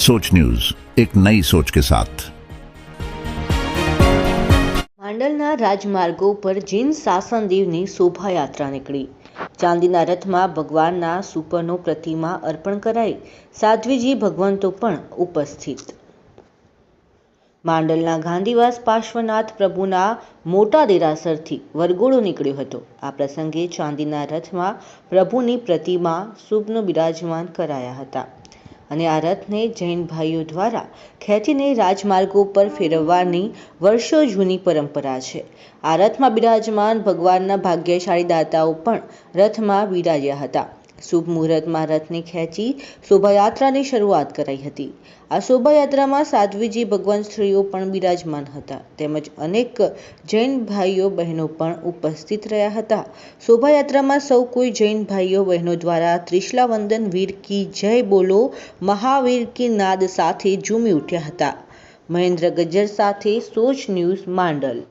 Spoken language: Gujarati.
सोच न्यूज एक नई सोच के साथ માંડલના રાજમાર્ગો પર જૈન શાસનદેવની શોભાયાત્રા નીકળી ચાંદીના રથમાં ભગવાનના સુપરનો પ્રતિમા અર્પણ કરાઈ સાધ્વીજી ભગવંતો પણ ઉપસ્થિત માંડલના ગાંધીવાસ પાર્શ્વનાથ પ્રભુના મોટા દેરાસરથી વરઘોડો નીકળ્યો હતો આ પ્રસંગે ચાંદીના રથમાં પ્રભુની પ્રતિમા શુભનો બિરાજમાન કરાયા હતા અને આ રથને જૈન ભાઈઓ દ્વારા ખેંચીને રાજમાર્ગો પર ફેરવવાની વર્ષો જૂની પરંપરા છે. આ રથમાં બિરાજમાન ભગવાનના ભાગ્યશાળી દાતાઓ પણ રથમાં બિરાજ્યા હતા. શુભ મુહૂર્તમાં રથને ખેંચી શોભાયાત્રાની શરૂઆત કરાઈ હતી. આ શોભાયાત્રામાં સાધ્વીજી ભગવાન સ્ત્રીઓ પણ બિરાજમાન હતા. તેમજ અનેક જૈન ભાઈઓ બહેનો પણ ઉપસ્થિત રહ્યા હતા. શોભાયાત્રામાં સૌ કોઈ જૈન ભાઈઓ બહેનો દ્વારા ત્રિશલા વંદન વીર કી જય બોલો, મહાવીર કી નાદ સાથે ઝૂમી ઉઠ્યા હતા. મહેન્દ્ર ગજ્જર સાથે સોચ ન્યૂઝ માંડલ.